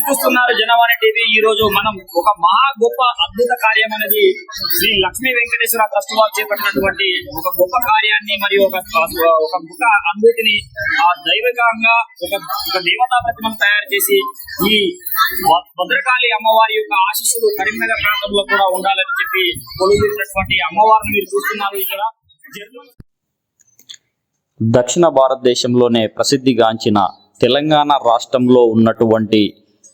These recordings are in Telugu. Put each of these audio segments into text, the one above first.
చూస్తున్నారు జనవాణి టీవీ. ఈ రోజు మనం ఒక మహా గొప్ప అద్భుత కార్యం అనేది శ్రీ లక్ష్మీ వెంకటేశ్వర ట్రస్ట్ వారు చేపట్టినటువంటి ఒక గొప్ప కార్యాన్ని మరియు ఒక ఒక గొప్ప అనుభూతిని ఆ దైవికంగా ఒక ఒక దేవతా ప్రతిమను తయారు చేసి ఈ భద్రకాళి అమ్మవారి యొక్క ఆశీస్సులు కరీంనగర్ ప్రాంతంలో కూడా ఉండాలని చెప్పి కొలుగుతున్నటువంటి అమ్మవారిని మీరు చూస్తున్నారు ఇక్కడ. దక్షిణ భారతదేశంలోనే ప్రసిద్ధిగాంచిన తెలంగాణ రాష్ట్రంలో ఉన్నటువంటి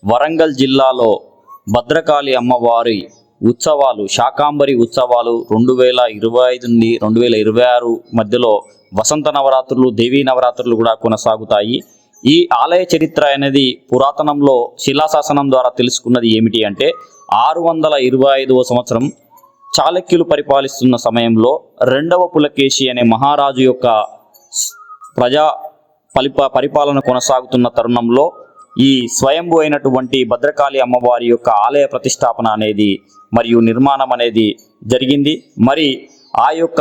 వరంగల్ జిల్లాలో భద్రకాళి అమ్మవారి ఉత్సవాలు శాకాంబరి ఉత్సవాలు రెండు వేల ఇరవై ఐదు నుండి రెండు వేల ఇరవై ఆరు మధ్యలో వసంత నవరాత్రులు దేవీ నవరాత్రులు కూడా కొనసాగుతాయి. ఈ ఆలయ చరిత్ర అనేది పురాతనంలో శిలాశాసనం ద్వారా తెలుసుకున్నది ఏమిటి అంటే ఆరు వందల ఇరవై ఐదవ సంవత్సరం చాళక్యులు పరిపాలిస్తున్న సమయంలో రెండవ పులకేశి అనే మహారాజు యొక్క ప్రజా పరిప పరిపాలన కొనసాగుతున్న తరుణంలో ఈ స్వయంభూ అయినటువంటి భద్రకాళి అమ్మవారి యొక్క ఆలయ ప్రతిష్టాపన అనేది మరియు నిర్మాణం అనేది జరిగింది. మరి ఆ యొక్క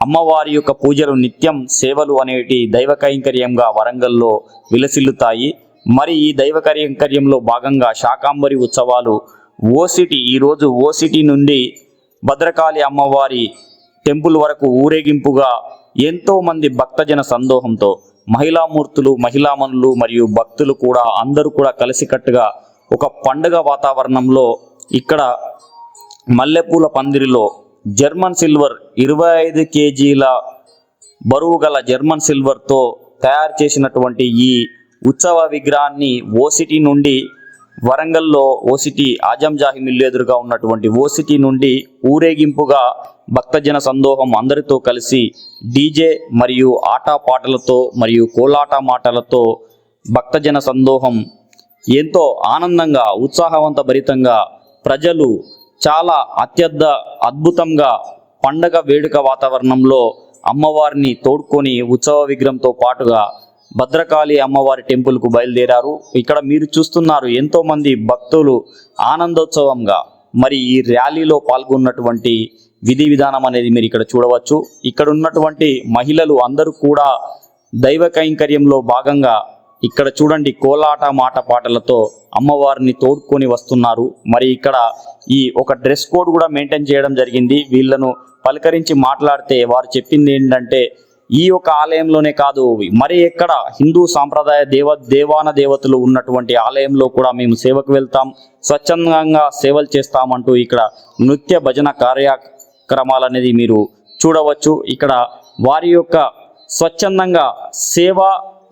అమ్మవారి యొక్క పూజలు నిత్యం సేవలు అనేటి దైవ కైంకర్యంగా వరంగల్లో విలసిల్లుతాయి. మరి ఈ దైవ కైంకర్యంలో భాగంగా శాకాంబరి ఉత్సవాలు ఓసిటీ ఈరోజు ఓసిటీ నుండి భద్రకాళి అమ్మవారి టెంపుల్ వరకు ఊరేగింపుగా ఎంతోమంది భక్తజన సందోహంతో మహిళామూర్తులు మహిళామనులు మరియు భక్తులు కూడా అందరూ కూడా కలిసికట్టుగా ఒక పండుగ వాతావరణంలో ఇక్కడ మల్లెపూల పందిరిలో జర్మన్ సిల్వర్ ఇరవై ఐదు కేజీల బరువు గల జర్మన్ సిల్వర్తో తయారు చేసినటువంటి ఈ ఉత్సవ విగ్రహాన్ని ఓసిటీ నుండి వరంగల్లో ఓసిటీ ఆజం జాహిమిల్లు ఎదురుగా ఉన్నటువంటి ఓసిటీ నుండి ఊరేగింపుగా భక్తజన సందోహం అందరితో కలిసి డీజే మరియు ఆట పాటలతో మరియు కోలాట మాటలతో భక్తజన సందోహం ఎంతో ఆనందంగా ఉత్సాహవంత భరితంగా ప్రజలు చాలా అత్యద్ద అద్భుతంగా పండగ వేడుక వాతావరణంలో అమ్మవారిని తోడ్కొని ఉత్సవ విగ్రహంతో పాటుగా భద్రకాళి అమ్మవారి టెంపుల్కు బయలుదేరారు. ఇక్కడ మీరు చూస్తున్నారు ఎంతోమంది భక్తులు ఆనందోత్సవంగా మరి ఈ ర్యాలీలో పాల్గొన్నటువంటి విధి విధానం అనేది మీరు ఇక్కడ చూడవచ్చు. ఇక్కడ ఉన్నటువంటి మహిళలు అందరూ కూడా దైవ కైంకర్యంలో భాగంగా ఇక్కడ చూడండి కోలాట మాట పాటలతో అమ్మవారిని తోడుకొని వస్తున్నారు. మరి ఇక్కడ ఈ ఒక డ్రెస్ కోడ్ కూడా మెయింటైన్ చేయడం జరిగింది. వీళ్ళను పలకరించి మాట్లాడితే వారు చెప్పింది ఏంటంటే ఈ యొక్క ఆలయంలోనే కాదు మరి ఎక్కడ హిందూ సాంప్రదాయ దేవ దేవాన దేవతలు ఉన్నటువంటి ఆలయంలో కూడా మేము సేవకు వెళ్తాం స్వచ్ఛందంగా సేవలు చేస్తామంటూ ఇక్కడ నృత్య భజన కార్యక్రమాలు అనేది మీరు చూడవచ్చు. ఇక్కడ వారి యొక్క స్వచ్ఛందంగా సేవ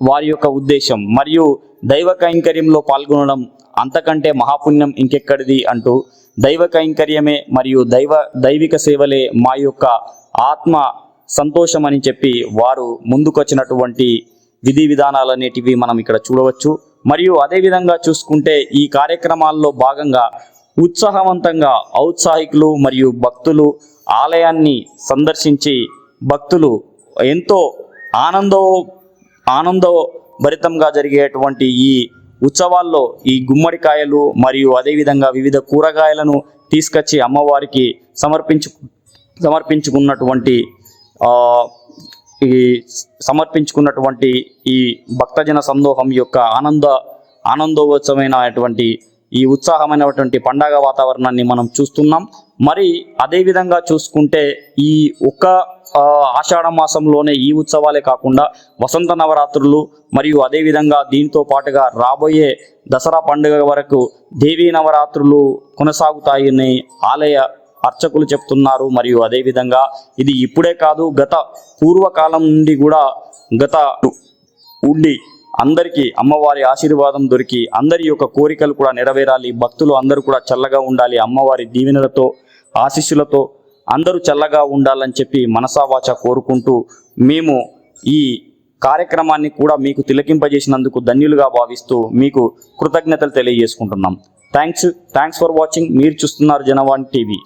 వారి యొక్క ఉద్దేశం మరియు దైవ కైంకర్యంలో పాల్గొనడం అంతకంటే మహాపుణ్యం ఇంకెక్కడిది అంటూ దైవ కైంకర్యమే మరియు దైవ దైవిక సేవలే మా యొక్క ఆత్మ సంతోషం అని చెప్పి వారు ముందుకొచ్చినటువంటి విధి విధానాలు అనేటివి మనం ఇక్కడ చూడవచ్చు. మరియు అదేవిధంగా చూసుకుంటే ఈ కార్యక్రమాల్లో భాగంగా ఉత్సాహవంతంగా ఔత్సాహికులు మరియు భక్తులు ఆలయాన్ని సందర్శించి భక్తులు ఎంతో ఆనందో ఆనందభరితంగా జరిగేటువంటి ఈ ఉత్సవాల్లో ఈ గుమ్మడికాయలు మరియు అదేవిధంగా వివిధ కూరగాయలను తీసుకొచ్చి అమ్మవారికి సమర్పించు సమర్పించుకున్నటువంటి ఈ సమర్పించుకున్నటువంటి ఈ భక్తజన సందోహం యొక్క ఆనంద ఆనందోత్సవమైనటువంటి ఈ ఉత్సాహమైనటువంటి పండగ వాతావరణాన్ని మనం చూస్తున్నాం. మరి అదేవిధంగా చూసుకుంటే ఈ ఒక్క ఆషాఢ మాసంలోనే ఈ ఉత్సవాలే కాకుండా వసంత నవరాత్రులు మరియు అదేవిధంగా దీంతో పాటుగా రాబోయే దసరా పండుగ వరకు దేవీ నవరాత్రులు కొనసాగుతాయని ఆలయ అర్చకులు చెప్తున్నారు. మరియు అదేవిధంగా ఇది ఇప్పుడే కాదు గత పూర్వకాలం నుండి కూడా గత ఉండి అందరికీ అమ్మవారి ఆశీర్వాదం దొరికి అందరి యొక్క కోరికలు కూడా నెరవేరాలి. భక్తులు అందరూ కూడా చల్లగా ఉండాలి. అమ్మవారి దీవెనలతో ఆశీస్సులతో అందరూ చల్లగా ఉండాలని చెప్పి మనసావాచ కోరుకుంటూ మేము ఈ కార్యక్రమాన్ని కూడా మీకు తిలకింపజేసినందుకు ధన్యులుగా భావిస్తూ మీకు కృతజ్ఞతలు తెలియజేసుకుంటున్నాం. థ్యాంక్స్. Thanks for watching. మీరు చూస్తున్నారు జనవాణి టీవీ.